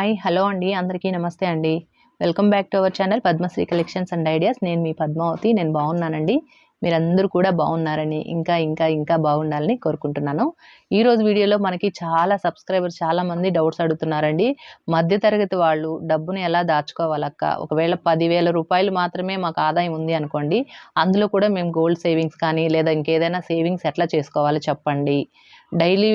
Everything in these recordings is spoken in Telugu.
హాయ్ హలో అండి అందరికీ నమస్తే అండి. Welcome back to our channel Padmashri collections and ideas. నేను మీ పద్మావతి నేను బాగున్నానండి. మీరందరూ కూడా బాగున్నారని ఇంకా ఇంకా ఇంకా బాగుండాలని కోరుకుంటున్నాను. ఈరోజు వీడియోలో మనకి చాలా సబ్స్క్రైబర్స్ చాలా మంది డౌట్స్ అడుగుతున్నారండి. మధ్యతరగతి వాళ్ళు డబ్బుని ఎలా దాచుకోవాలక్క? ఒకవేళ పదివేల రూపాయలు మాత్రమే మాకు ఆదాయం ఉంది అనుకోండి అందులో కూడా మేము గోల్డ్ సేవింగ్స్ కానీ లేదా ఇంకేదైనా సేవింగ్స్ ఎట్లా చేసుకోవాలో చెప్పండి. డైలీ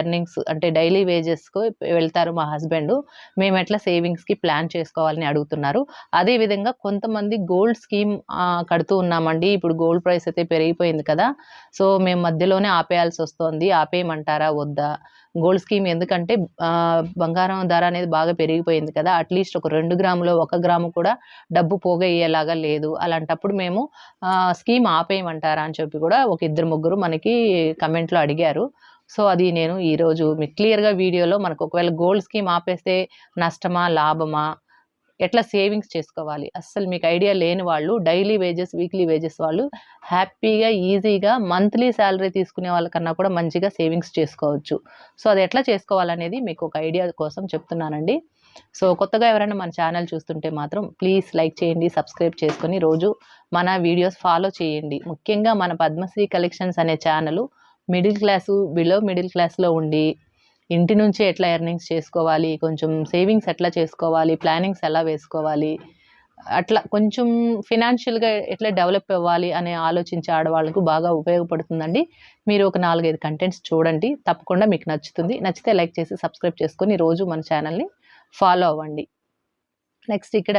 ఎర్నింగ్స్ అంటే డైలీ వేజెస్కు వెళ్తారు మా హస్బెండ్. మేము ఎట్లా సేవింగ్స్కి ప్లాన్ చేసుకోవాలని అడుగుతున్నారు. అదేవిధంగా కొంతమంది గోల్డ్ స్కీమ్ కడుతూ ఉన్నామండి. ఇప్పుడు గోల్డ్ ప్రైస్ అయితే పెరిగిపోయింది కదా. సో మేము మధ్యలోనే ఆపేయాల్సి వస్తుంది ఆపేయమంటారా? వద్దా? గోల్డ్ స్కీమ్ ఎందుకంటే బంగారం ధర అనేది బాగా పెరిగిపోయింది కదా. అట్లీస్ట్ ఒక రెండు గ్రాములు ఒక గ్రాము కూడా డబ్బు పోగయ్యేలాగా లేదు. అలాంటప్పుడు మేము స్కీమ్ ఆపేయమంటారా అని చెప్పి కూడా ఒక ఇద్దరు ముగ్గురు మనకి కమెంట్లో అడిగారు. సో అది నేను ఈరోజు మీకు క్లియర్గా వీడియోలో మనకు ఒకవేళ గోల్డ్ స్కీమ్ ఆపేస్తే నష్టమా లాభమా ఎట్లా సేవింగ్స్ చేసుకోవాలి? అస్సలు మీకు ఐడియా లేని వాళ్ళు డైలీ వేజెస్ వీక్లీ వేజెస్ వాళ్ళు హ్యాపీగా ఈజీగా మంత్లీ శాలరీ తీసుకునే వాళ్ళకన్నా కూడా మంచిగా సేవింగ్స్ చేసుకోవచ్చు. సో అది ఎట్లా చేసుకోవాలనేది మీకు ఒక ఐడియా కోసం చెప్తున్నానండి. సో కొత్తగా ఎవరైనా మన ఛానల్ చూస్తుంటే మాత్రం ప్లీజ్ లైక్ చేయండి సబ్స్క్రైబ్ చేసుకొని రోజు మన వీడియోస్ ఫాలో చేయండి. ముఖ్యంగా మన పద్మశ్రీ కలెక్షన్స్ అనే channel middle class below middle క్లాస్లో ఉండి ఇంటి నుంచి ఎట్లా ఎర్నింగ్స్ చేసుకోవాలి కొంచెం సేవింగ్స్ ఎట్లా చేసుకోవాలి ప్లానింగ్స్ ఎలా వేసుకోవాలి అట్లా కొంచెం ఫినాన్షియల్గా ఎట్లా డెవలప్ అవ్వాలి అనే ఆలోచించే ఆడవాళ్ళకు బాగా ఉపయోగపడుతుందండి. మీరు ఒక నాలుగైదు కంటెంట్స్ చూడండి తప్పకుండా మీకు నచ్చుతుంది. నచ్చితే లైక్ చేసి సబ్స్క్రైబ్ చేసుకొని రోజు మన ఛానల్ని ఫాలో అవ్వండి. నెక్స్ట్ ఇక్కడ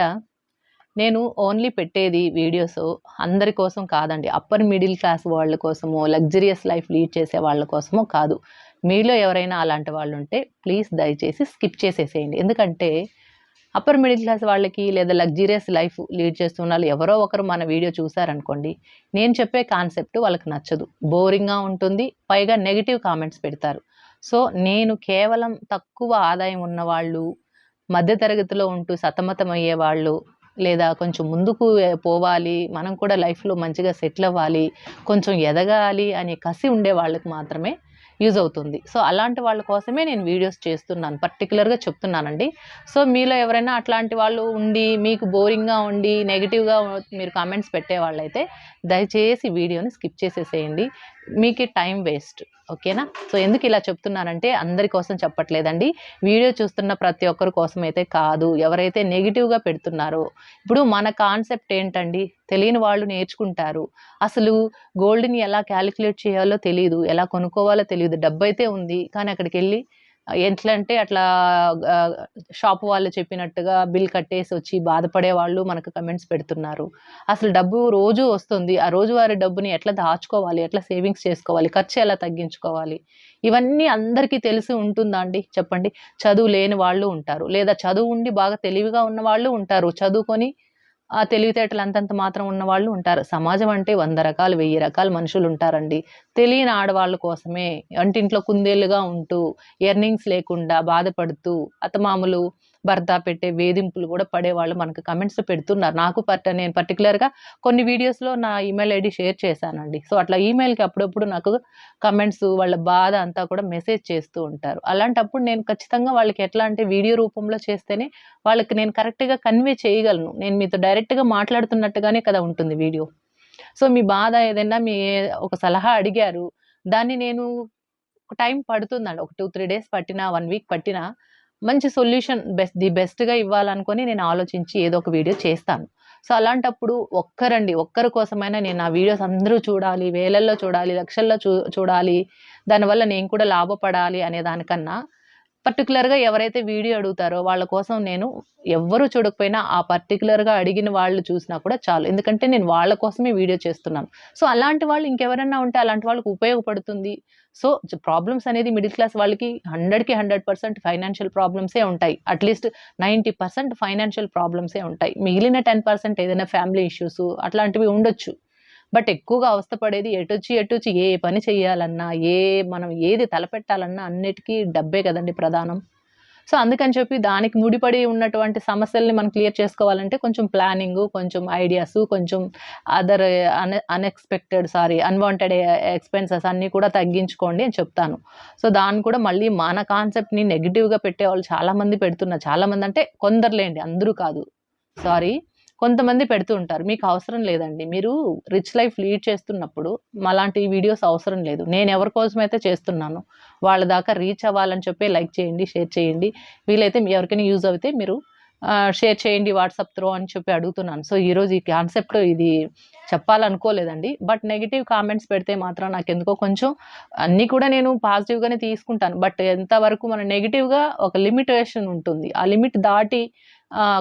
నేను ఓన్లీ పెట్టేది వీడియోస్ అందరి కోసం కాదండి. అప్పర్ మిడిల్ క్లాస్ వాళ్ళ కోసమో లగ్జరియస్ లైఫ్ లీడ్ చేసే వాళ్ళ కోసమో కాదు. మీలో ఎవరైనా అలాంటి వాళ్ళు ఉంటే ప్లీజ్ దయచేసి స్కిప్ చేసేసేయండి. ఎందుకంటే అప్పర్ మిడిల్ క్లాస్ వాళ్ళకి లేదా లగ్జీరియస్ లైఫ్ లీడ్ చేస్తున్న వాళ్ళు ఎవరో ఒకరు మన వీడియో చూసారనుకోండి నేను చెప్పే కాన్సెప్ట్ వాళ్ళకి నచ్చదు. బోరింగ్గా ఉంటుంది పైగా నెగిటివ్ కామెంట్స్ పెడతారు. సో నేను కేవలం తక్కువ ఆదాయం ఉన్నవాళ్ళు మధ్యతరగతిలో ఉంటూ సతమతం అయ్యే వాళ్ళు లేదా కొంచెం ముందుకు పోవాలి మనం కూడా లైఫ్లో మంచిగా సెటిల్ అవ్వాలి కొంచెం ఎదగాలి అనే కసి ఉండే వాళ్ళకి మాత్రమే యూజ్ అవుతుంది. సో అలాంటి వాళ్ళ కోసమే నేను వీడియోస్ చేస్తున్నాను. పర్టికులర్గా చెప్తున్నానండి. సో మీలో ఎవరైనా అట్లాంటి వాళ్ళు ఉండి మీకు బోరింగ్గా ఉండి నెగిటివ్గా మీరు కామెంట్స్ పెట్టే వాళ్ళైతే దయచేసి వీడియోని స్కిప్ చేసేసేయండి. మీకు టైం వేస్ట్ ఓకేనా? సో ఎందుకు ఇలా చెప్తున్నానంటే అందరి కోసం చెప్పట్లేదండి. వీడియో చూస్తున్న ప్రతి ఒక్కరి కోసం అయితే కాదు ఎవరైతే నెగిటివ్గా పెడుతున్నారో. ఇప్పుడు మన కాన్సెప్ట్ ఏంటండి? తెలియని వాళ్ళు నేర్చుకుంటారు. అసలు గోల్డ్ని ఎలా క్యాలిక్యులేట్ చేయాలో తెలియదు ఎలా కొనుక్కోవాలో తెలియదు డబ్బు అయితే ఉంది కానీ అక్కడికి వెళ్ళి ఎట్లంటే అట్లా షాప్ వాళ్ళు చెప్పినట్టుగా బిల్ కట్టేసి వచ్చి బాధపడే వాళ్ళు మనకు కమెంట్స్ పెడుతున్నారు. అసలు డబ్బు రోజు వస్తుంది. ఆ రోజువారి డబ్బుని ఎట్లా దాచుకోవాలి? ఎట్లా సేవింగ్స్ చేసుకోవాలి? ఖర్చు ఎలా తగ్గించుకోవాలి? ఇవన్నీ అందరికీ తెలిసి ఉంటుందా అండి? చెప్పండి. చదువు లేని వాళ్ళు ఉంటారు. లేదా చదువు ఉండి బాగా తెలివిగా ఉన్న వాళ్ళు ఉంటారు. చదువుకొని ఆ తెలివితేటలు అంతంత మాత్రం ఉన్న వాళ్ళు ఉంటారు. సమాజం అంటే వంద రకాలు వెయ్యి రకాల మనుషులు ఉంటారండి తెలియని ఆడవాళ్ళ కోసమే వంటింట్లో కుందేళ్ళుగా ఉంటూ ఎర్నింగ్స్ లేకుండా బాధపడుతూ అత్తమామలు భర్త పెట్టే వేధింపులు కూడా పడేవాళ్ళు మనకు కమెంట్స్ పెడుతున్నారు. నాకు పట్ట నేను పర్టికులర్గా కొన్ని వీడియోస్లో నా ఈమెయిల్ ఐడి షేర్ చేశానండి. సో అట్లా ఈమెయిల్కి అప్పుడప్పుడు నాకు కమెంట్స్ వాళ్ళ బాధ అంతా కూడా మెసేజ్ చేస్తూ ఉంటారు. అలాంటప్పుడు నేను ఖచ్చితంగా వాళ్ళకి ఎట్లా అంటే వీడియో రూపంలో చేస్తేనే వాళ్ళకి నేను కరెక్ట్గా కన్వే చేయగలను. నేను మీతో డైరెక్ట్గా మాట్లాడుతున్నట్టుగానే కదా ఉంటుంది వీడియో సో మీ బాధ ఏదైనా మీ ఒక సలహా అడిగారు. దాన్ని నేను ఒక టైం పడుతుందండి. ఒక టూ త్రీ డేస్ పట్టినా వన్ వీక్ పట్టినా మంచి సొల్యూషన్ బెస్ట్ ది బెస్ట్గా ఇవ్వాలనుకొని నేను ఆలోచించి ఏదో ఒక వీడియో చేస్తాను. సో అలాంటప్పుడు ఒక్కరండి ఒక్కరి కోసమైనా నేను ఆ వీడియోస్ అందరూ చూడాలి వేలల్లో చూడాలి లక్షల్లో చూ చూడాలి దానివల్ల నేను కూడా లాభపడాలి అనే దానికన్నా పర్టికులర్గా ఎవరైతే వీడియో అడుగుతారో వాళ్ళ కోసం నేను ఎవ్వరూ చూడకపోయినా ఆ పర్టికులర్గా అడిగిన వాళ్ళు చూసినా కూడా చాలు. ఎందుకంటే నేను వాళ్ళ కోసమే వీడియో చేస్తున్నాను. సో అలాంటి వాళ్ళు ఇంకెవరైనా ఉంటే అలాంటి వాళ్ళకి ఉపయోగపడుతుంది. సో ప్రాబ్లమ్స్ అనేది మిడిల్ క్లాస్ వాళ్ళకి హండ్రెడ్కి హండ్రెడ్ పర్సెంట్ ఫైనాన్షియల్ ప్రాబ్లమ్సే ఉంటాయి. At least ninety percent financial ప్రాబ్లమ్సే ఉంటాయి. మిగిలిన టెన్ పర్సెంట్ ఏదైనా ఫ్యామిలీ ఇష్యూస్ అట్లాంటివి ఉండొచ్చు. బట్ ఎక్కువగా అవస్థపడేది ఎటొచ్చి ఎటొచ్చి ఏ పని చేయాలన్నా ఏ మనం ఏది తలపెట్టాలన్నా అన్నిటికీ డబ్బే కదండి ప్రధానం. సో అందుకని చెప్పి దానికి ముడిపడి ఉన్నటువంటి సమస్యల్ని మనం క్లియర్ చేసుకోవాలంటే కొంచెం ప్లానింగ్ కొంచెం ఐడియాస్ కొంచెం other un unexpected sorry unwanted expenses అన్నీ కూడా తగ్గించుకోండి అని చెప్తాను. సో దాన్ని కూడా మళ్ళీ మన కాన్సెప్ట్ని నెగిటివ్గా పెట్టేవాళ్ళు చాలామంది పెడుతున్నారు. చాలామంది అంటే కొందరులేండి అందరూ కాదు. సారీ. కొంతమంది పెడుతూ ఉంటారు మీకు అవసరం లేదండి. మీరు రిచ్ లైఫ్ లీడ్ చేస్తున్నప్పుడు అలాంటి వీడియోస్ అవసరం లేదు. నేను ఎవరి కోసం అయితే చేస్తున్నాను వాళ్ళ దాకా రీచ్ అవ్వాలని చెప్పి లైక్ చేయండి షేర్ చేయండి. వీలైతే మీ ఎవరికైనా యూజ్ అయితే మీరు షేర్ చేయండి వాట్సాప్ త్రో అని చెప్పి అడుగుతున్నాను. సో ఈరోజు ఈ కాన్సెప్ట్ ఇది చెప్పాలనుకోలేదండి. బట్ నెగిటివ్ కామెంట్స్ పెడితే మాత్రం నాకు ఎందుకో కొంచెం అన్నీ కూడా నేను పాజిటివ్గానే తీసుకుంటాను. బట్ ఎంతవరకు మన నెగిటివ్గా ఒక లిమిటేషన్ ఉంటుంది ఆ లిమిట్ దాటి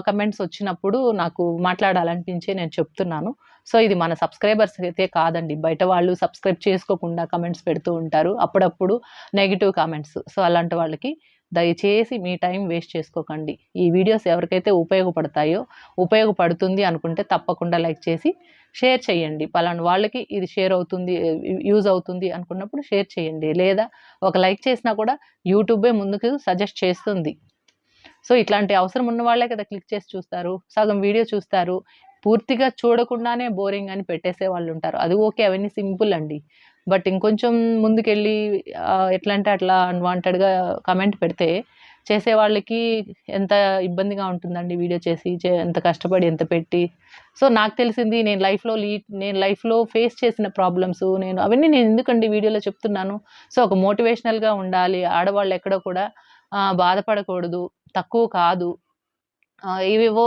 కమెంట్స్ వచ్చినప్పుడు నాకు మాట్లాడాలనిపించి నేను చెప్తున్నాను. సో ఇది మన సబ్స్క్రైబర్స్ అయితే కాదండి. బయట వాళ్ళు సబ్స్క్రైబ్ చేసుకోకుండా కమెంట్స్ పెడుతూ ఉంటారు. అప్పుడప్పుడు నెగిటివ్ కామెంట్స్ సో అలాంటి వాళ్ళకి దయచేసి మీ టైం వేస్ట్ చేసుకోకండి. ఈ వీడియోస్ ఎవరికైతే ఉపయోగపడతాయో ఉపయోగపడుతుంది అనుకుంటే తప్పకుండా లైక్ చేసి షేర్ చేయండి. పలానా వాళ్ళకి ఇది షేర్ అవుతుంది యూజ్ అవుతుంది అనుకున్నప్పుడు షేర్ చేయండి. లేదా ఒక లైక్ చేసినా కూడా యూట్యూబే ముందుకు సజెస్ట్ చేస్తుంది. సో ఇట్లాంటి అవసరం ఉన్న వాళ్ళే కదా క్లిక్ చేసి చూస్తారు సగం వీడియో చూస్తారు పూర్తిగా చూడకుండానే బోరింగ్ అని పెట్టేసే వాళ్ళు ఉంటారు. అది ఓకే అవన్నీ సింపుల్ అండి. బట్ ఇంకొంచెం ముందుకెళ్ళి ఎట్లా అంటే అట్లా అన్వాంటెడ్గా కమెంట్ పెడితే చేసే వాళ్ళకి ఎంత ఇబ్బందిగా ఉంటుందండి వీడియో చేసి చే- ఎంత కష్టపడి ఎంత పెట్టి. సో నాకు తెలిసింది నేను లైఫ్లో లీ నేను లైఫ్లో ఫేస్ చేసిన ప్రాబ్లమ్స్ నేను అవన్నీ నేను ఎందుకండి వీడియోలో చెప్తున్నాను? సో ఒక మోటివేషనల్గా ఉండాలి ఆడవాళ్ళు ఎక్కడో కూడా బాధపడకూడదు తక్కువ కాదు. ఇవేవో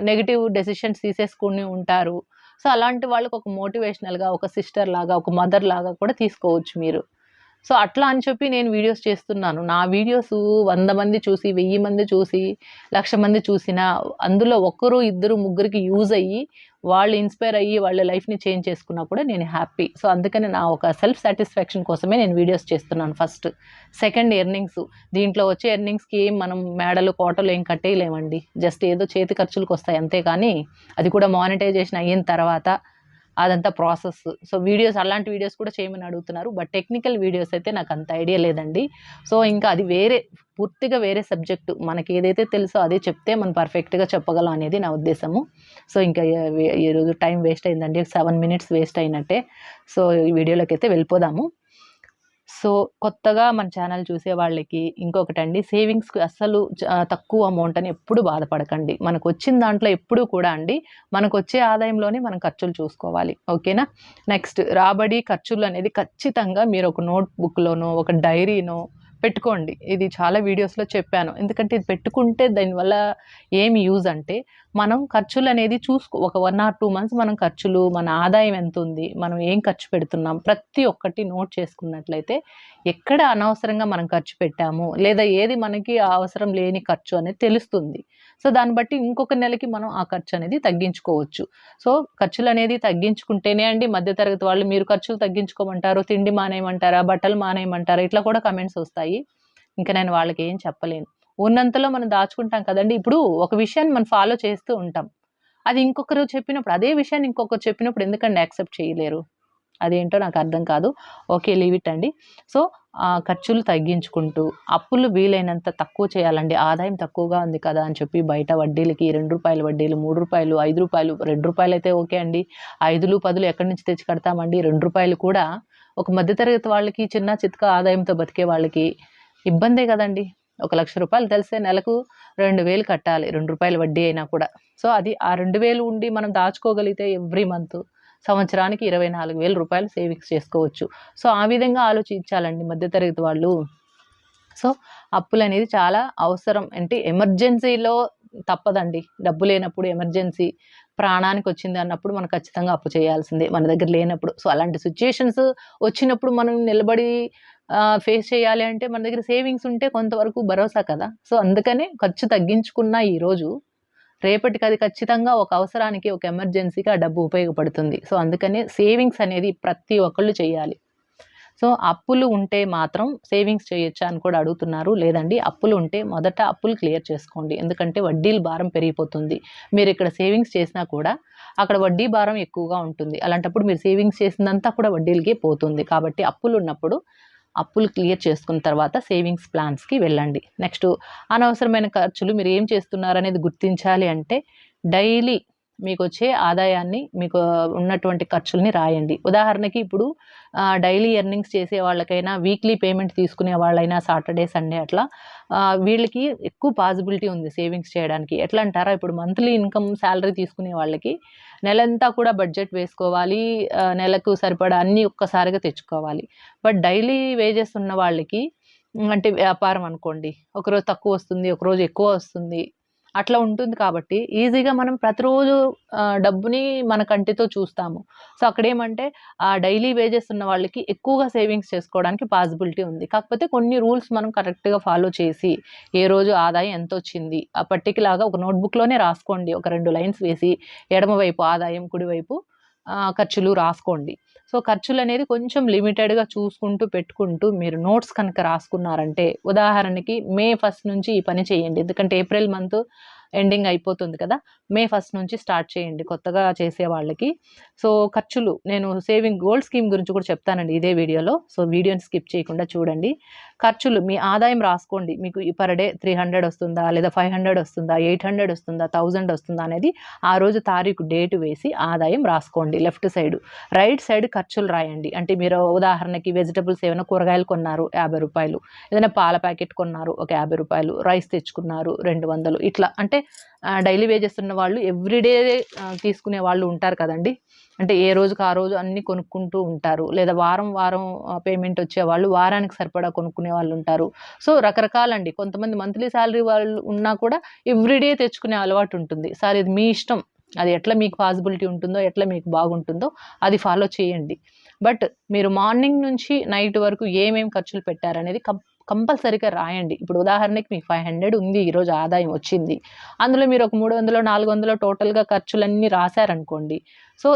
నెగిటివ్ డెసిషన్స్ తీసేసుకుని ఉంటారు. సో అలాంటి వాళ్ళకి ఒక మోటివేషనల్గా ఒక సిస్టర్ లాగా ఒక మదర్ లాగా కూడా తీసుకోవచ్చు మీరు. సో అట్లా అని చెప్పి నేను వీడియోస్ చేస్తున్నాను. నా వీడియోస్ వంద మంది చూసి వెయ్యి మంది చూసి లక్ష మంది చూసిన అందులో ఒక్కరు ఇద్దరు ముగ్గురికి యూజ్ అయ్యి వాళ్ళు ఇన్స్పైర్ అయ్యి వాళ్ళ లైఫ్ని చేంజ్ చేసుకున్నా కూడా నేను హ్యాపీ. సో అందుకని నా ఒక సెల్ఫ్ సాటిస్ఫాక్షన్ కోసమే నేను వీడియోస్ చేస్తున్నాను ఫస్ట్. Second earnings. దీంట్లో వచ్చే ఎర్నింగ్స్కి ఏం మనం మేడలు కోటలు ఏం కట్టేయలేమండి. జస్ట్ ఏదో చేతి ఖర్చులకు వస్తాయి అంతే కానీ అది కూడా మానిటైజేషన్ అయిన తర్వాత అదంతా ప్రాసెస్. సో వీడియోస్ అలాంటి వీడియోస్ కూడా చేయమని అడుగుతున్నారు. బట్ టెక్నికల్ వీడియోస్ అయితే నాకు అంత ఐడియా లేదండి. సో ఇంకా అది వేరే పూర్తిగా వేరే సబ్జెక్టు. మనకి ఏదైతే తెలుసో అదే చెప్తే మనం పర్ఫెక్ట్గా చెప్పగలం అనేది నా ఉద్దేశము. సో ఇంకా ఈరోజు టైం వేస్ట్ అయిందండి. సెవెన్ మినిట్స్ వేస్ట్ అయినట్టే. సో ఈ వీడియోలోకి అయితే వెళ్ళిపోదాము. సో కొత్తగా మన ఛానల్ చూసే వాళ్ళకి ఇంకొకటండి సేవింగ్స్కి అస్సలు తక్కువ అమౌంట్ అని ఎప్పుడు బాధపడకండి. మనకు వచ్చిన దాంట్లో ఎప్పుడు కూడా అండి మనకు వచ్చే ఆదాయంలోనే మనం ఖర్చులు చూసుకోవాలి. ఓకేనా? నెక్స్ట్ రాబడి ఖర్చులు అనేది ఖచ్చితంగా మీరు ఒక నోట్ బుక్లోనో ఒక డైరీనో పెట్టుకోండి. ఇది చాలా వీడియోస్లో చెప్పాను. ఎందుకంటే ఇది పెట్టుకుంటే దానివల్ల ఏమి యూజ్ అంటే మనం ఖర్చులు అనేది చూసుకో ఒక వన్ ఆర్ టూ మంత్స్ మనం ఖర్చులు మన ఆదాయం ఎంత ఉంది మనం ఏం ఖర్చు పెడుతున్నాం ప్రతి ఒక్కటి నోట్ చేసుకున్నట్లయితే ఎక్కడ అనవసరంగా మనం ఖర్చు పెట్టాము లేదా ఏది మనకి అవసరం లేని ఖర్చు అనేది తెలుస్తుంది. సో దాన్ని బట్టి ఇంకొక నెలకి మనం ఆ ఖర్చు అనేది తగ్గించుకోవచ్చు. సో ఖర్చులు అనేది తగ్గించుకుంటేనే అండి మధ్యతరగతి వాళ్ళు మీరు ఖర్చులు తగ్గించుకోమంటారు తిండి మానేయమంటారా బట్టలు మానేయమంటారా ఇట్లా కూడా కమెంట్స్ వస్తాయి. ఇంకా నేను వాళ్ళకి ఏం చెప్పలేను. ఉన్నంతలో మనం దాచుకుంటాం కదండి. ఇప్పుడు ఒక విషయాన్ని మనం ఫాలో చేస్తూ ఉంటాం. అది ఇంకొకరు చెప్పినప్పుడు అదే విషయాన్ని ఇంకొకరు చెప్పినప్పుడు ఎందుకండి యాక్సెప్ట్ చేయలేరు? అదేంటో నాకు అర్థం కాదు. ఓకే లీవ్ ఇట్ అండి సో ఖర్చులు తగ్గించుకుంటూ అప్పులు వీలైనంత తక్కువ చేయాలండి. ఆదాయం తక్కువగా ఉంది కదా అని చెప్పి బయట వడ్డీలకి రెండు రూపాయల వడ్డీలు మూడు రూపాయలు ఐదు రూపాయలు రెండు రూపాయలు అయితే ఓకే అండి. ఐదులు పదులు ఎక్కడి నుంచి తెచ్చి కడతామండి రెండు రూపాయలు కూడా ఒక మధ్యతరగతి వాళ్ళకి చిన్న చిత్క ఆదాయంతో బతికే వాళ్ళకి ఇబ్బందే కదండి. ఒక లక్ష రూపాయలు తెలిస్తే నెలకు రెండు వేలు కట్టాలి రెండు రూపాయల వడ్డీ అయినా కూడా. సో అది ఆ రెండు వేలు ఉండి మనం దాచుకోగలిగితే ఎవ్రీ మంత్ సంవత్సరానికి ఇరవై నాలుగు వేల రూపాయలు సేవింగ్స్ చేసుకోవచ్చు. సో ఆ విధంగా ఆలోచించాలండి మధ్యతరగతి వాళ్ళు. సో అప్పులు అనేది చాలా అవసరం. అంటే ఎమర్జెన్సీలో తప్పదండి. డబ్బు లేనప్పుడు ఎమర్జెన్సీ ప్రాణానికి వచ్చింది అన్నప్పుడు మనం ఖచ్చితంగా అప్పు చేయాల్సిందే మన దగ్గర లేనప్పుడు. సో అలాంటి సిచ్యుయేషన్స్ వచ్చినప్పుడు మనం నిలబడి ఫేస్ చేయాలి అంటే మన దగ్గర సేవింగ్స్ ఉంటే కొంతవరకు భరోసా కదా. సో అందుకనే ఖర్చు తగ్గించుకున్న ఈరోజు రేపటికి అది ఖచ్చితంగా ఒక అవసరానికి ఒక ఎమర్జెన్సీకి ఆ డబ్బు ఉపయోగపడుతుంది. సో అందుకనే సేవింగ్స్ అనేది ప్రతి ఒక్కళ్ళు చేయాలి. సో అప్పులు ఉంటే మాత్రం సేవింగ్స్ చేయొచ్చా అని కూడా అడుగుతున్నారు. లేదండి అప్పులు ఉంటే మొదట అప్పులు క్లియర్ చేసుకోండి. ఎందుకంటే వడ్డీల భారం పెరిగిపోతుంది. మీరు ఇక్కడ సేవింగ్స్ చేసినా కూడా అక్కడ వడ్డీ భారం ఎక్కువగా ఉంటుంది. అలాంటప్పుడు మీరు సేవింగ్స్ చేసిందంతా కూడా వడ్డీలకే పోతుంది. కాబట్టి అప్పులు ఉన్నప్పుడు అప్పులు క్లియర్ చేసుకున్న తర్వాత సేవింగ్స్ ప్లాన్స్కి వెళ్ళండి. నెక్స్ట్ అనవసరమైన ఖర్చులు మీరు ఏం చేస్తున్నారనేది గుర్తించాలి అంటే డైలీ మీకు వచ్చే ఆదాయాన్ని మీకు ఉన్నటువంటి ఖర్చుల్ని రాయండి. ఉదాహరణకి ఇప్పుడు డైలీ ఎర్నింగ్స్ చేసే వాళ్ళకైనా వీక్లీ పేమెంట్ తీసుకునే వాళ్ళైనా సాటర్డే సండే అట్లా వీళ్ళకి ఎక్కువ పాసిబిలిటీ ఉంది సేవింగ్స్ చేయడానికి. ఎట్లా అంటారా? ఇప్పుడు మంత్లీ ఇన్కమ్ శాలరీ తీసుకునే వాళ్ళకి నెలంతా కూడా బడ్జెట్ వేసుకోవాలి నెలకు సరిపడా అన్నీ ఒక్కసారిగా తెచ్చుకోవాలి. బట్ డైలీ వేజెస్ ఉన్న వాళ్ళకి అంటే వ్యాపారం అనుకోండి ఒకరోజు తక్కువ వస్తుంది ఒకరోజు ఎక్కువ వస్తుంది అట్లా ఉంటుంది కాబట్టి ఈజీగా మనం ప్రతిరోజు డబ్బుని మన కంటితో చూస్తాము. సో అక్కడ ఏమంటే ఆ డైలీ వేజెస్ ఉన్న వాళ్ళకి ఎక్కువగా సేవింగ్స్ చేసుకోవడానికి పాసిబిలిటీ ఉంది. కాకపోతే కొన్ని రూల్స్ మనం కరెక్ట్గా ఫాలో చేసి ఏ రోజు ఆదాయం ఎంత వచ్చింది ఆ పర్టికులర్గా ఒక నోట్బుక్లోనే రాసుకోండి. ఒక రెండు లైన్స్ వేసి ఎడమవైపు ఆదాయం కుడివైపు ఖర్చులు రాసుకోండి. సో ఖర్చులు అనేది కొంచెం లిమిటెడ్గా చూసుకుంటూ పెట్టుకుంటూ మీరు నోట్స్ కనుక రాసుకున్నారంటే ఉదాహరణకి మే ఫస్ట్ నుంచి ఈ పని చేయండి. ఎందుకంటే ఏప్రిల్ మంత్ ఎండింగ్ అయిపోతుంది కదా మే ఫస్ట్ నుంచి స్టార్ట్ చేయండి కొత్తగా చేసే వాళ్ళకి. సో ఖర్చులు నేను సేవింగ్ గోల్డ్ స్కీమ్ గురించి కూడా చెప్తానండి ఇదే వీడియోలో. సో వీడియోని స్కిప్ చేయకుండా చూడండి. ఖర్చులు మీ ఆదాయం రాసుకోండి. మీకు పర్ డే త్రీ హండ్రెడ్ వస్తుందా? లేదా ఫైవ్ హండ్రెడ్ వస్తుందా? ఎయిట్ హండ్రెడ్ వస్తుందా? థౌజండ్ వస్తుందా? అనేది ఆ రోజు తారీఖు డేట్ వేసి ఆదాయం రాసుకోండి లెఫ్ట్ సైడ్. రైట్ సైడ్ ఖర్చులు రాయండి. అంటే మీరు ఉదాహరణకి వెజిటబుల్స్ ఏమైనా కూరగాయలు కొన్నారు యాభై రూపాయలు. ఏదైనా పాల ప్యాకెట్ కొన్నారు ఒక యాభై రూపాయలు. రైస్ తెచ్చుకున్నారు రెండు వందలు. ఇట్లా. అంటే డైలీ వేజెస్ ఉన్న వాళ్ళు ఎవ్రీడే తీసుకునే వాళ్ళు ఉంటారు కదండి. అంటే ఏ రోజుకి ఆ రోజు అన్ని కొనుక్కుంటూ ఉంటారు. లేదా వారం వారం పేమెంట్ వచ్చే వాళ్ళు వారానికి సరిపడా కొనుక్కునే వాళ్ళు ఉంటారు. సో రకరకాలండి. కొంతమంది మంత్లీ శాలరీ వాళ్ళు ఉన్నా కూడా ఎవ్రీడే తెచ్చుకునే అలవాటు ఉంటుంది. సార్ ఇది మీ ఇష్టం. అది ఎట్లా మీకు పాసిబిలిటీ ఉంటుందో ఎట్లా మీకు బాగుంటుందో అది ఫాలో చేయండి. బట్ మీరు మార్నింగ్ నుంచి నైట్ వరకు ఏమేమి ఖర్చులు పెట్టారనేది కం కంపల్సరీగా రాయండి. ఇప్పుడు ఉదాహరణకి మీకు ఫైవ్ హండ్రెడ్ ఉంది ఈరోజు ఆదాయం వచ్చింది. అందులో మీరు ఒక మూడు వందలు నాలుగు వందలు టోటల్గా ఖర్చులన్నీ రాశారనుకోండి. సో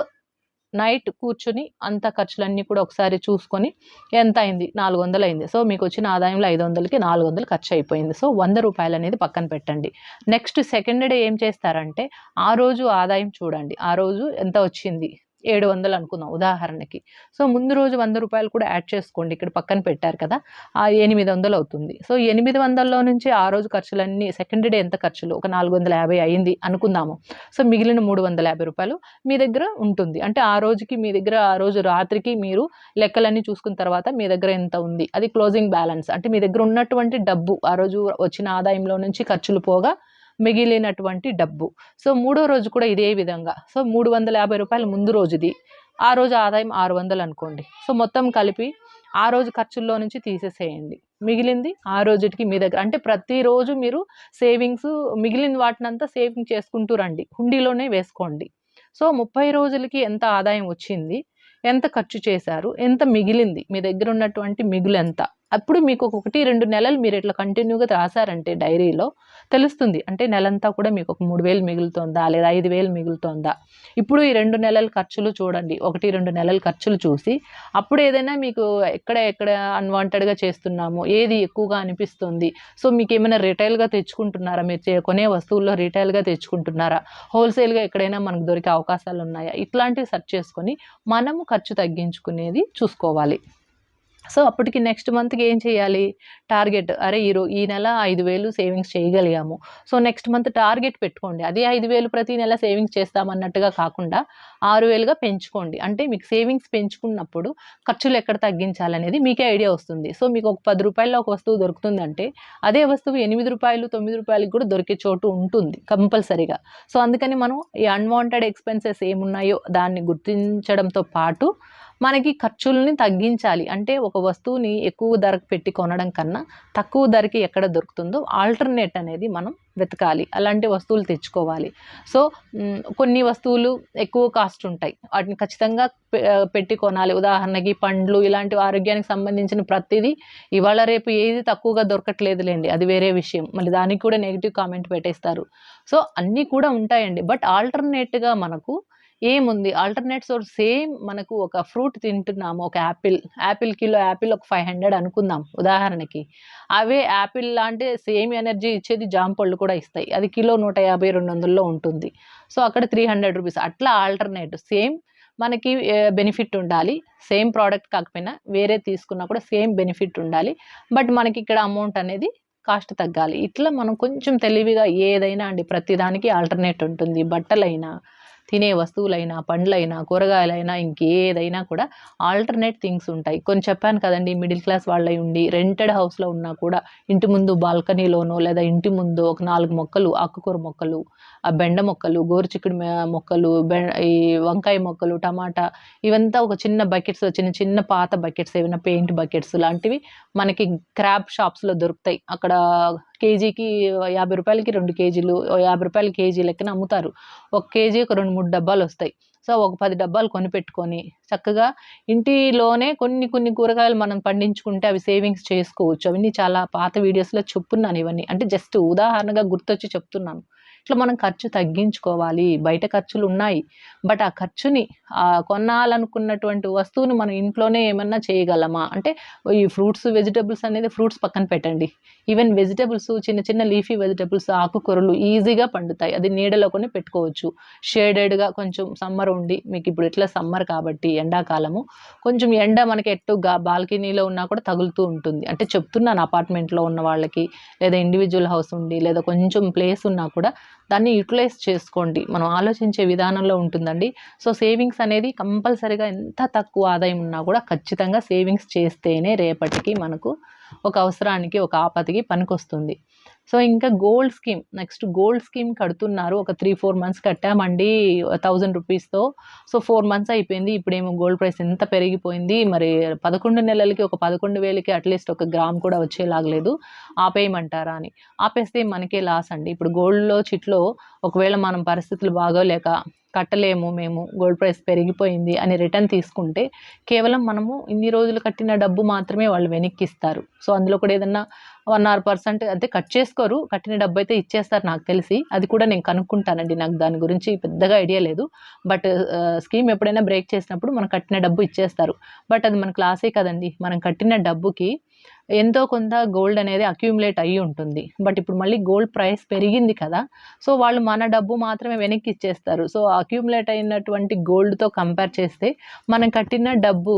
నైట్ కూర్చుని అంత ఖర్చులన్నీ కూడా ఒకసారి చూసుకొని ఎంత అయింది? నాలుగు వందలు అయింది. సో మీకు వచ్చిన ఆదాయంలో ఐదు వందలకి నాలుగు వందలు ఖర్చు అయిపోయింది సో వంద రూపాయలు అనేది పక్కన పెట్టండి. నెక్స్ట్ సెకండ్ డే ఏం చేస్తారంటే ఆ రోజు ఆదాయం చూడండి. ఆ రోజు ఎంత వచ్చింది? ఏడు వందలు అనుకుందాం ఉదాహరణకి. సో ముందు రోజు వంద రూపాయలు కూడా యాడ్ చేసుకోండి. ఇక్కడ పక్కన పెట్టారు కదా ఆ ఎనిమిది వందలు అవుతుంది. సో ఎనిమిది వందల్లో నుంచి ఆ రోజు ఖర్చులన్నీ సెకండ్ డే ఎంత ఖర్చులు? ఒక నాలుగు వందల యాభై అయింది అనుకుందాము. సో మిగిలిన మూడు వందల యాభై రూపాయలు మీ దగ్గర ఉంటుంది. అంటే ఆ రోజుకి మీ దగ్గర ఆ రోజు రాత్రికి మీరు లెక్కలన్నీ చూసుకున్న తర్వాత మీ దగ్గర ఎంత ఉంది? అది క్లోజింగ్ బ్యాలెన్స్. అంటే మీ దగ్గర ఉన్నటువంటి డబ్బు ఆ రోజు వచ్చిన ఆదాయంలో నుంచి ఖర్చులు పోగా మిగిలినటువంటి డబ్బు. సో మూడో రోజు కూడా ఇదే విధంగా. సో మూడు వందల యాభై రూపాయలు ముందు రోజుది. ఆ రోజు ఆదాయం ఆరు వందలు అనుకోండి. సో మొత్తం కలిపి ఆ రోజు ఖర్చుల్లో నుంచి తీసేసేయండి. మిగిలింది ఆ రోజుకి మీ దగ్గర. అంటే ప్రతిరోజు మీరు సేవింగ్స్ మిగిలిన వాటినంతా సేవింగ్ చేసుకుంటూ రండి. హుండీలోనే వేసుకోండి. సో ముప్పై రోజులకి ఎంత ఆదాయం వచ్చింది? ఎంత ఖర్చు చేశారు? ఎంత మిగిలింది? మీ దగ్గర ఉన్నటువంటి మిగులు ఎంత అప్పుడు మీకు ఒకటి రెండు నెలలు మీరు ఇట్లా కంటిన్యూగా రాశారంటే డైరీలో తెలుస్తుంది. అంటే నెలంతా కూడా మీకు ఒక మూడు వేలు మిగులుతోందా లేదా ఐదు వేలు మిగులుతోందా? ఇప్పుడు ఈ రెండు నెలల ఖర్చులు చూడండి. ఒకటి రెండు నెలల ఖర్చులు చూసి అప్పుడు ఏదైనా మీకు ఎక్కడ ఎక్కడ అన్వాంటెడ్గా చేస్తున్నాము ఏది ఎక్కువగా అనిపిస్తుంది? సో మీకు ఏమైనా రిటైల్గా తెచ్చుకుంటున్నారా? మీరు కొనే వస్తువుల్లో రిటైల్గా తెచ్చుకుంటున్నారా? హోల్సేల్గా ఎక్కడైనా మనకు దొరికే అవకాశాలు ఉన్నాయా? ఇట్లాంటివి సెర్చ్ చేసుకొని మనము ఖర్చు తగ్గించుకునేది చూసుకోవాలి. సో అప్పటికి నెక్స్ట్ మంత్కి ఏం చేయాలి? టార్గెట్. అరే ఈ రో ఈ నెల ఐదు వేలు సేవింగ్స్ చేయగలిగాము. సో నెక్స్ట్ మంత్ టార్గెట్ పెట్టుకోండి. అదే ఐదు వేలు ప్రతి నెల సేవింగ్స్ చేస్తామన్నట్టుగా కాకుండా ఆరు వేలుగా పెంచుకోండి. అంటే మీకు సేవింగ్స్ పెంచుకున్నప్పుడు ఖర్చులు ఎక్కడ తగ్గించాలనేది మీకే ఐడియా వస్తుంది. సో మీకు ఒక పది రూపాయల్లో ఒక వస్తువు దొరుకుతుందంటే అదే వస్తువు ఎనిమిది రూపాయలు తొమ్మిది రూపాయలకి కూడా దొరికే చోటు ఉంటుంది కంపల్సరీగా. సో అందుకని మనం ఈ అన్వాంటెడ్ ఎక్స్పెన్సెస్ ఏమున్నాయో దాన్ని గుర్తించడంతో పాటు మనకి ఖర్చుల్ని తగ్గించాలి. అంటే ఒక వస్తువుని ఎక్కువ ధరకు పెట్టి కొనడం కన్నా తక్కువ ధరకి ఎక్కడ దొరుకుతుందో ఆల్టర్నేట్ అనేది మనం వెతకాలి. అలాంటి వస్తువులు తెచ్చుకోవాలి. సో కొన్ని వస్తువులు ఎక్కువ కాస్ట్ ఉంటాయి. వాటిని ఖచ్చితంగా పె- పెట్టి కొనాలి. ఉదాహరణకి పండ్లు ఇలాంటి ఆరోగ్యానికి సంబంధించిన ప్రతిదీ ఇవాళ రేపు ఏది తక్కువగా దొరకట్లేదులేండి. అది వేరే విషయం. మళ్ళీ దానికి కూడా నెగిటివ్ కామెంట్ పెట్టేస్తారు. సో అన్నీ కూడా ఉంటాయండి. బట్ ఆల్టర్నేట్గా మనకు ఏముంది? ఆల్టర్నేట్ సోర్స్ సేమ్ మనకు ఒక ఫ్రూట్ తింటున్నాము ఒక యాపిల్ యాపిల్ కిలో యాపిల్ ఒక ఫైవ్ హండ్రెడ్ అనుకుందాం ఉదాహరణకి. అవే యాపిల్ లాంటి సేమ్ ఎనర్జీ ఇచ్చేది జామ పళ్ళు కూడా ఇస్తాయి. అది కిలో నూట యాభై రెండు వందల్లో ఉంటుంది. సో అక్కడ త్రీ హండ్రెడ్ రూపీస్ అట్లా ఆల్టర్నేట్ సేమ్ మనకి బెనిఫిట్ ఉండాలి. సేమ్ ప్రోడక్ట్ కాకపోయినా వేరే తీసుకున్నా కూడా సేమ్ బెనిఫిట్ ఉండాలి. బట్ మనకి ఇక్కడ అమౌంట్ అనేది కాస్ట్ తగ్గాలి. ఇట్లా మనం కొంచెం తెలివిగా ఏదైనా అండి ప్రతిదానికి ఆల్టర్నేట్ ఉంటుంది. బట్టలైనా తినే వస్తువులైనా పండ్లైనా కూరగాయలైనా ఇంకేదైనా కూడా ఆల్టర్నేట్ థింగ్స్ ఉంటాయి. కొన్ని చెప్పాను కదండి మిడిల్ క్లాస్ వాళ్ళై ఉండి రెంటెడ్ హౌస్లో ఉన్నా కూడా ఇంటి ముందు బాల్కనీలోనో లేదా ఇంటి ముందు ఒక నాలుగు మొక్కలు ఆకుకూర మొక్కలు ఆ బెండ మొక్కలు గోరుచిక్కుడు మొక్కలు ఈ వంకాయ మొక్కలు టమాటా ఇవంతా ఒక చిన్న బకెట్స్ చిన్న చిన్న పాత బకెట్స్ ఏమైనా పెయింట్ బకెట్స్ లాంటివి మనకి క్రాప్ షాప్స్లో దొరుకుతాయి. అక్కడ కేజీకి యాభై రూపాయలకి రెండు కేజీలు యాభై రూపాయల కేజీ లెక్కన అమ్ముతారు. ఒక కేజీ ఒక రెండు మూడు డబ్బాలు వస్తాయి. సో ఒక పది డబ్బాలు కొనిపెట్టుకొని చక్కగా ఇంటిలోనే కొన్ని కొన్ని కూరగాయలు మనం పండించుకుంటే అవి సేవింగ్స్ చేసుకోవచ్చు. అవన్నీ చాలా పాత వీడియోస్లో చెప్పున్నాను ఇవన్నీ. అంటే జస్ట్ ఉదాహరణగా గుర్తొచ్చి చెప్తున్నాను. ఇట్లా మనం ఖర్చు తగ్గించుకోవాలి. బయట ఖర్చులు ఉన్నాయి బట్ ఆ ఖర్చుని కొనాలనుకున్నటువంటి వస్తువుని మనం ఇంట్లోనే ఏమన్నా చేయగలమా? అంటే ఈ ఫ్రూట్స్ వెజిటబుల్స్ అనేది ఫ్రూట్స్ పక్కన పెట్టండి. ఈవెన్ వెజిటబుల్స్ చిన్న చిన్న లీఫీ వెజిటబుల్స్ ఆకుకూరలు ఈజీగా పండుతాయి. అది నీడలో కొని పెట్టుకోవచ్చు. షేడెడ్గా కొంచెం సమ్మర్ ఉండి మీకు ఇప్పుడు ఇట్లా సమ్మర్ కాబట్టి ఎండాకాలము కొంచెం ఎండ మనకి ఎట్టు బాల్కనీలో ఉన్నా కూడా తగులుతూ ఉంటుంది. అంటే చెప్తున్నాను అపార్ట్మెంట్లో ఉన్న వాళ్ళకి లేదా ఇండివిజువల్ హౌస్ ఉండి లేదా కొంచెం ప్లేస్ ఉన్నా కూడా దాన్ని యూటిలైజ్ చేసుకోండి. మనం ఆలోచించే విధానంలో ఉంటుందండి. సో సేవింగ్స్ అనేది కంపల్సరిగా ఎంత తక్కువ ఆదాయం ఉన్నా కూడా ఖచ్చితంగా సేవింగ్స్ చేస్తేనే రేపటికి మనకు ఒక అవసరానికి ఒక ఆపతికి పనికొస్తుంది. సో ఇంకా gold scheme next gold scheme కడుతున్నారు. ఒక త్రీ ఫోర్ మంత్స్ కట్టామండి థౌజండ్ రూపీస్తో సో ఫోర్ మంత్స్ అయిపోయింది ఇప్పుడేమో గోల్డ్ ప్రైస్ ఎంత పెరిగిపోయింది. మరి పదకొండు నెలలకి ఒక పదకొండు వేలకి అట్లీస్ట్ ఒక గ్రామ్ కూడా వచ్చేలాగలేదు ఆపేయమంటారా అని. ఆపేస్తే మనకే లాస్ అండి. ఇప్పుడు గోల్డ్లో చిట్లో ఒకవేళ మనం పరిస్థితులు బాగోలేక కట్టలేము మేము గోల్డ్ ప్రైస్ పెరిగిపోయింది అని రిటర్న్ తీసుకుంటే కేవలం మనము ఇన్ని రోజులు కట్టిన డబ్బు మాత్రమే వాళ్ళు వెనక్కి ఇస్తారు సో అందులో కూడా ఏదన్నా వన్ ఆర్ పర్సెంట్ అయితే కట్ చేసుకోరు. కట్టిన డబ్బు అయితే ఇచ్చేస్తారు నాకు తెలిసి. అది కూడా నేను కనుక్కుంటానండి. నాకు దాని గురించి పెద్దగా ఐడియా లేదు. బట్ స్కీమ్ ఎప్పుడైనా బ్రేక్ చేసినప్పుడు మనం కట్టిన డబ్బు ఇచ్చేస్తారు. బట్ అది మన క్లాసే కదండి. మనం కట్టిన డబ్బుకి ఎంతో కొంత గోల్డ్ అనేది అక్యూములేట్ అయ్యి ఉంటుంది. బట్ ఇప్పుడు మళ్ళీ గోల్డ్ ప్రైస్ పెరిగింది కదా సో వాళ్ళు మన డబ్బు మాత్రమే వెనక్కి ఇచ్చేస్తారు. సో అక్యూములేట్ అయినటువంటి గోల్డ్తో కంపేర్ చేస్తే మనం కట్టిన డబ్బు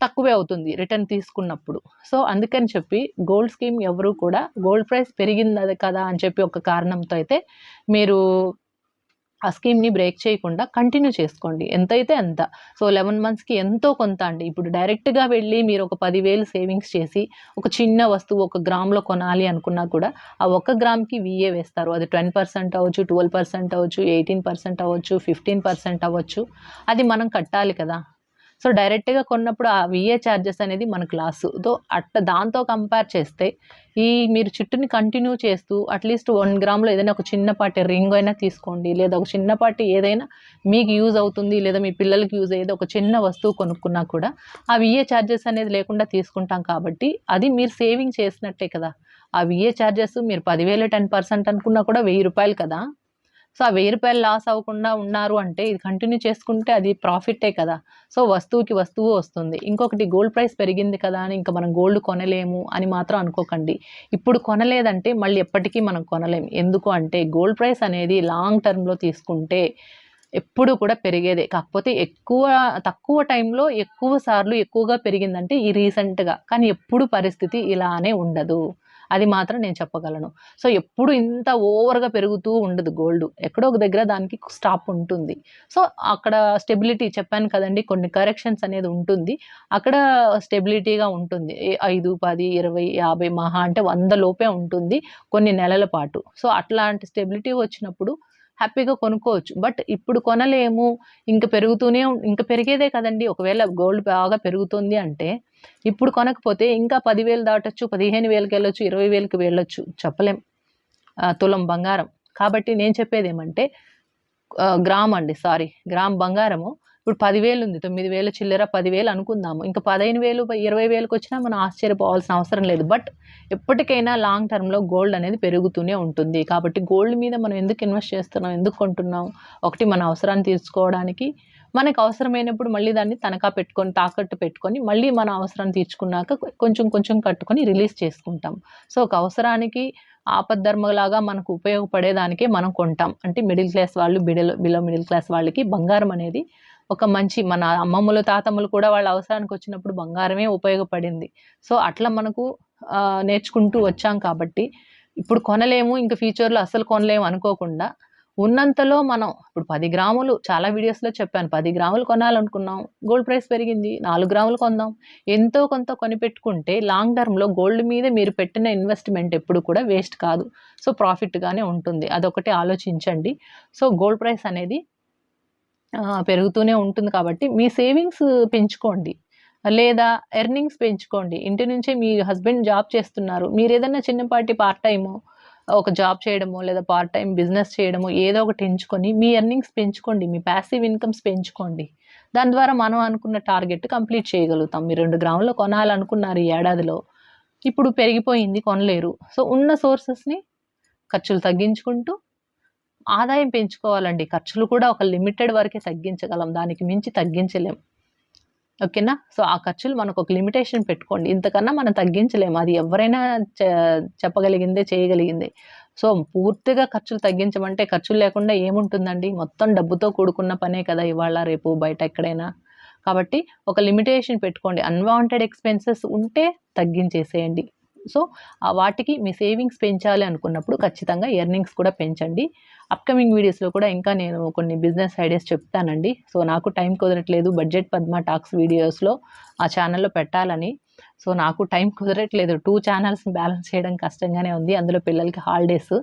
తక్కువే అవుతుంది రిటర్న్ తీసుకున్నప్పుడు. సో అందుకని చెప్పి గోల్డ్ స్కీమ్ ఎవరు కూడా గోల్డ్ ప్రైస్ పెరిగింది అది కదా అని చెప్పి ఒక కారణంతో అయితే మీరు ఆ స్కీమ్ని బ్రేక్ చేయకుండా కంటిన్యూ చేసుకోండి. ఎంతైతే అంత. సో లెవెన్ మంత్స్కి ఎంతో కొంత అండి. ఇప్పుడు డైరెక్ట్గా వెళ్ళి మీరు ఒక పదివేలు సేవింగ్స్ చేసి ఒక చిన్న వస్తువు ఒక గ్రామ్లో కొనాలి అనుకున్నా కూడా ఆ ఒక్క గ్రామ్కి విఏ వేస్తారు. అది టెన్ పర్సెంట్ అవ్వచ్చు ట్వెల్వ్ పర్సెంట్ అవ్వచ్చు ఎయిటీన్ పర్సెంట్ అవ్వచ్చు ఫిఫ్టీన్ పర్సెంట్ అవ్వచ్చు. అది మనం కట్టాలి కదా. సో డైరెక్ట్గా కొన్నప్పుడు ఆ విఏ ఛార్జెస్ అనేది మనకు లాస్తో అట్ట దాంతో కంపేర్ చేస్తే ఈ మీరు చుట్టూని కంటిన్యూ చేస్తూ అట్లీస్ట్ వన్ గ్రామ్లో ఏదైనా ఒక చిన్నపాటి రింగ్ అయినా తీసుకోండి. లేదా ఒక చిన్నపాటి ఏదైనా మీకు యూజ్ అవుతుంది. లేదా మీ పిల్లలకి యూజ్ అయ్యేది ఒక చిన్న వస్తువు కొనుక్కున్నా కూడా ఆ విఏ ఛార్జెస్ అనేది లేకుండా తీసుకుంటాం కాబట్టి అది మీరు సేవింగ్ చేసినట్టే కదా. ఆ విఏ ఛార్జెస్ మీరు పదివేలు టెన్ పర్సెంట్ అనుకున్నా కూడా వెయ్యి రూపాయలు కదా. సో ఆ వెయ్యి రూపాయలు లాస్ అవ్వకుండా ఉన్నారు అంటే ఇది కంటిన్యూ చేసుకుంటే అది ప్రాఫిటే కదా. సో వస్తువుకి వస్తువు వస్తుంది. ఇంకొకటి గోల్డ్ ప్రైస్ పెరిగింది కదా అని ఇంకా మనం గోల్డ్ కొనలేము అని మాత్రం అనుకోకండి. ఇప్పుడు కొనలేదంటే మళ్ళీ ఎప్పటికీ మనం కొనలేము ఎందుకు అంటే గోల్డ్ ప్రైస్ అనేది లాంగ్ టర్మ్లో తీసుకుంటే ఎప్పుడు కూడా పెరిగేదే. కాకపోతే ఎక్కువ తక్కువ టైంలో ఎక్కువ సార్లు ఎక్కువగా పెరిగిందంటే ఈ రీసెంట్గా. కానీ ఎప్పుడు పరిస్థితి ఇలానే ఉండదు. అది మాత్రం నేను చెప్పగలను. సో ఎప్పుడు ఇంత ఓవర్గా పెరుగుతూ ఉండదు గోల్డ్. ఎక్కడో ఒక దగ్గర దానికి స్టాప్ ఉంటుంది. సో అక్కడ స్టెబిలిటీ చెప్పాను కదండి కొన్ని కరెక్షన్స్ అనేది ఉంటుంది. అక్కడ స్టెబిలిటీగా ఉంటుంది. ఏ- ఐదు పది ఇరవై యాభై మహా అంటే వంద లోపే ఉంటుంది కొన్ని నెలల పాటు. సో అట్లాంటి స్టెబిలిటీ వచ్చినప్పుడు హ్యాపీగా కొనుక్కోవచ్చు. బట్ ఇప్పుడు కొనలేము. ఇంకా పెరుగుతూనే ఇంకా పెరిగేదే కదండి. ఒకవేళ గోల్డ్ బాగా పెరుగుతుంది అంటే ఇప్పుడు కొనకపోతే ఇంకా పదివేలు దాటొచ్చు పదిహేను వేలకి వెళ్ళొచ్చు ఇరవై వేలకి వెళ్ళొచ్చు. చెప్పలేం. తులం బంగారం. కాబట్టి నేను చెప్పేది ఏమంటే గ్రామ్ అండి సారీ గ్రామ్ బంగారము. ఇప్పుడు పదివేలు ఉంది తొమ్మిది వేలు చిల్లర పదివేలు అనుకుందాము. ఇంకా పదిహేను వేలు ఇరవై వేలకు వచ్చినా మనం ఆశ్చర్యపోవాల్సిన అవసరం లేదు. బట్ ఎప్పటికైనా లాంగ్ టర్మ్లో గోల్డ్ అనేది పెరుగుతూనే ఉంటుంది. కాబట్టి గోల్డ్ మీద మనం ఎందుకు ఇన్వెస్ట్ చేస్తున్నాం ఎందుకు కొంటున్నాం ఒకటి మన అవసరాన్ని తీర్చుకోవడానికి మనకు అవసరమైనప్పుడు మళ్ళీ దాన్ని తనఖా పెట్టుకొని తాకట్టు పెట్టుకొని మళ్ళీ మన అవసరం తీర్చుకున్నాక కొంచెం కొంచెం కట్టుకొని రిలీజ్ చేసుకుంటాం. సో ఒక అవసరానికి ఆపద్ధర్మలాగా మనకు ఉపయోగపడేదానికే మనం కొంటాం. అంటే మిడిల్ క్లాస్ వాళ్ళు బిడల్ బిలో మిడిల్ క్లాస్ వాళ్ళకి బంగారం అనేది ఒక మంచి మన అమ్మమ్మలు తాతమ్మలు కూడా వాళ్ళ అవసరానికి వచ్చినప్పుడు బంగారమే ఉపయోగపడింది. సో అట్లా మనకు నేర్చుకుంటూ వచ్చాం కాబట్టి ఇప్పుడు కొనలేము ఇంకా ఫ్యూచర్లో అసలు కొనలేము అనుకోకుండా ఉన్నంతలో మనం ఇప్పుడు పది గ్రాములు చాలా వీడియోస్లో చెప్పాను పది గ్రాములు కొనాలనుకున్నాం గోల్డ్ ప్రైస్ పెరిగింది నాలుగు గ్రాములు కొందాం. ఎంతో కొంత కొనిపెట్టుకుంటే లాంగ్ టర్మ్లో గోల్డ్ మీద మీరు పెట్టిన ఇన్వెస్ట్మెంట్ ఎప్పుడు కూడా వేస్ట్ కాదు. సో ప్రాఫిట్గానే ఉంటుంది. అదొకటి ఆలోచించండి. సో గోల్డ్ ప్రైస్ అనేది పెరుగుతూనే ఉంటుంది కాబట్టి మీ సేవింగ్స్ పెంచుకోండి. లేదా ఎర్నింగ్స్ పెంచుకోండి. ఇంటి నుంచే మీ హస్బెండ్ జాబ్ చేస్తున్నారు. మీరు ఏదైనా చిన్నపాటి పార్ట్ టైము ఒక జాబ్ చేయడమో లేదా పార్ట్ టైం బిజినెస్ చేయడమో ఏదో ఒకటి ఎంచుకొని మీ ఎర్నింగ్స్ పెంచుకోండి మీ ప్యాసివ్ ఇన్కమ్స్ పెంచుకోండి. దాని ద్వారా మనం అనుకున్న టార్గెట్ కంప్లీట్ చేయగలుగుతాం. మీరు రెండు గ్రాములు కొనాలనుకున్నారు ఈ ఏడాదిలో ఇప్పుడు పెరిగిపోయింది కొనలేరు. సో ఉన్న సోర్సెస్ని ఖర్చులు తగ్గించుకుంటూ ఆదాయం పెంచుకోవాలండి. ఖర్చులు కూడా ఒక లిమిటెడ్ వరకే తగ్గించగలం. దానికి మించి తగ్గించలేం. ఓకేనా? సో ఆ ఖర్చులు మనకు ఒక లిమిటేషన్ పెట్టుకోండి. ఇంతకన్నా మనం తగ్గించలేము. అది ఎవరైనా చెప్పగలిగిందే చేయగలిగిందే. సో పూర్తిగా ఖర్చులు తగ్గించమంటే ఖర్చులు లేకుండా ఏముంటుందండి? మొత్తం డబ్బుతో కూడుకున్న పనే కదా ఇవాళ రేపు బయట ఎక్కడైనా. కాబట్టి ఒక లిమిటేషన్ పెట్టుకోండి. అన్వాంటెడ్ ఎక్స్పెన్సెస్ ఉంటే తగ్గించేసేయండి. సో వాటికి మీ సేవింగ్స్ పెంచాలి అనుకున్నప్పుడు ఖచ్చితంగా ఎర్నింగ్స్ కూడా పెంచండి. అప్కమింగ్ వీడియోస్లో కూడా ఇంకా నేను కొన్ని బిజినెస్ ఐడియాస్ చెప్తానండి. సో నాకు టైం కుదరట్లేదు. బడ్జెట్ పద్మ టాక్స్ వీడియోస్లో ఆ ఛానల్లో పెట్టాలని. సో నాకు టైం కుదరట్లేదు. టూ ఛానల్స్ని బ్యాలెన్స్ చేయడం కష్టంగానే ఉంది. అందులో పిల్లలకి హాలిడేస్.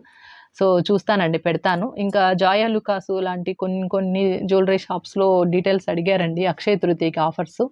సో చూస్తానండి పెడతాను. ఇంకా జాయా లుకాసు లాంటి కొన్ని కొన్ని జ్యువెలరీ షాప్స్లో డీటెయిల్స్ అడిగారండి. అక్షయ తృతీయకి ఆఫర్సు.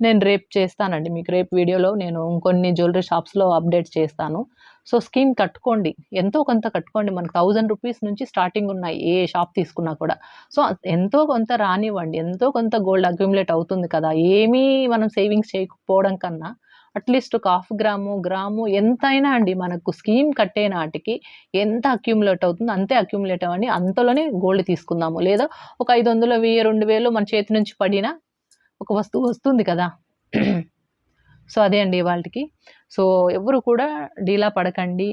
నేను రేపు చేస్తానండి. మీకు రేపు వీడియోలో నేను ఇంకొన్ని జ్యువెలరీ షాప్స్లో అప్డేట్ చేస్తాను. సో స్కీమ్ కట్టుకోండి. ఎంతో కొంత కట్టుకోండి. మనకు థౌజండ్ రూపీస్ నుంచి స్టార్టింగ్ ఉన్నాయి ఏ షాప్ తీసుకున్నా కూడా. సో ఎంతో కొంత రానివ్వండి. ఎంతో కొంత గోల్డ్ అక్యుములేట్ అవుతుంది కదా. ఏమీ మనం సేవింగ్స్ చేయకపోవడం కన్నా అట్లీస్ట్ ఒక హాఫ్ గ్రాము గ్రాము ఎంతైనా అండి మనకు స్కీమ్ కట్టే నాటికి ఎంత అక్యుములేట్ అవుతుందో అంతే అక్యుములేట్ అవ్వండి. అంతలోనే గోల్డ్ తీసుకుందాము. లేదా ఒక ఐదు వందలు వెయ్యి రెండు వేలు మన చేతి నుంచి పడినా ఒక వస్తువు వస్తుంది కదా. సో అదే అండి వాళ్ళకి. సో ఎవరు కూడా డీలా పడకండి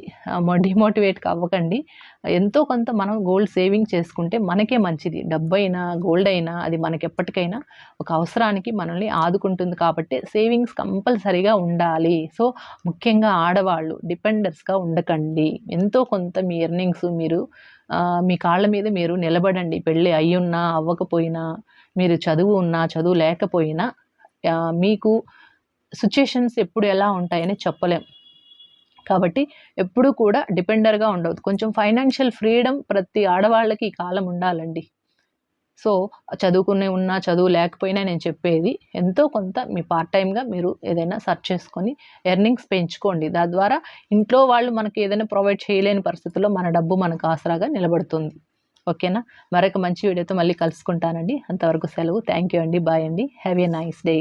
డిమోటివేట్ అవ్వకండి. ఎంతో కొంత మనం గోల్డ్ సేవింగ్ చేసుకుంటే మనకే మంచిది. డబ్బు అయినా గోల్డ్ అయినా అది మనకి ఎప్పటికైనా ఒక అవసరానికి మనల్ని ఆదుకుంటుంది కాబట్టి సేవింగ్స్ కంపల్సరీగా ఉండాలి. సో ముఖ్యంగా ఆడవాళ్ళు డిపెండర్స్గా ఉండకండి. ఎంతో కొంత మీ ఎర్నింగ్స్ మీరు మీ కాళ్ళ మీద మీరు నిలబడండి. పెళ్ళి అయ్యున్నా అవ్వకపోయినా మీరు చదువు ఉన్నా చదువు లేకపోయినా మీకు సిచ్యుయేషన్స్ ఎప్పుడు ఎలా ఉంటాయని చెప్పలేం. కాబట్టి ఎప్పుడూ కూడా డిపెండర్గా ఉండవద్దు. కొంచెం ఫైనాన్షియల్ ఫ్రీడమ్ ప్రతి ఆడవాళ్ళకి ఈ కాలం ఉండాలండి. సో చదువుకునే ఉన్నా చదువు లేకపోయినా నేను చెప్పేది ఎంతో కొంత మీ పార్ట్ టైంగా మీరు ఏదైనా సెర్చ్ చేసుకొని ఎర్నింగ్స్ పెంచుకోండి. దాని ద్వారా ఇంట్లో వాళ్ళు మనకి ఏదైనా ప్రొవైడ్ చేయలేని పరిస్థితుల్లో మన డబ్బు మనకు ఆసరాగా నిలబడుతుంది. ఓకేనా? మరొక మంచి వీడియోతో మళ్ళీ కలుసుకుంటానండి. అంతవరకు సెలవు. థ్యాంక్ యూ అండి. బాయ్ అండి. Have a nice day.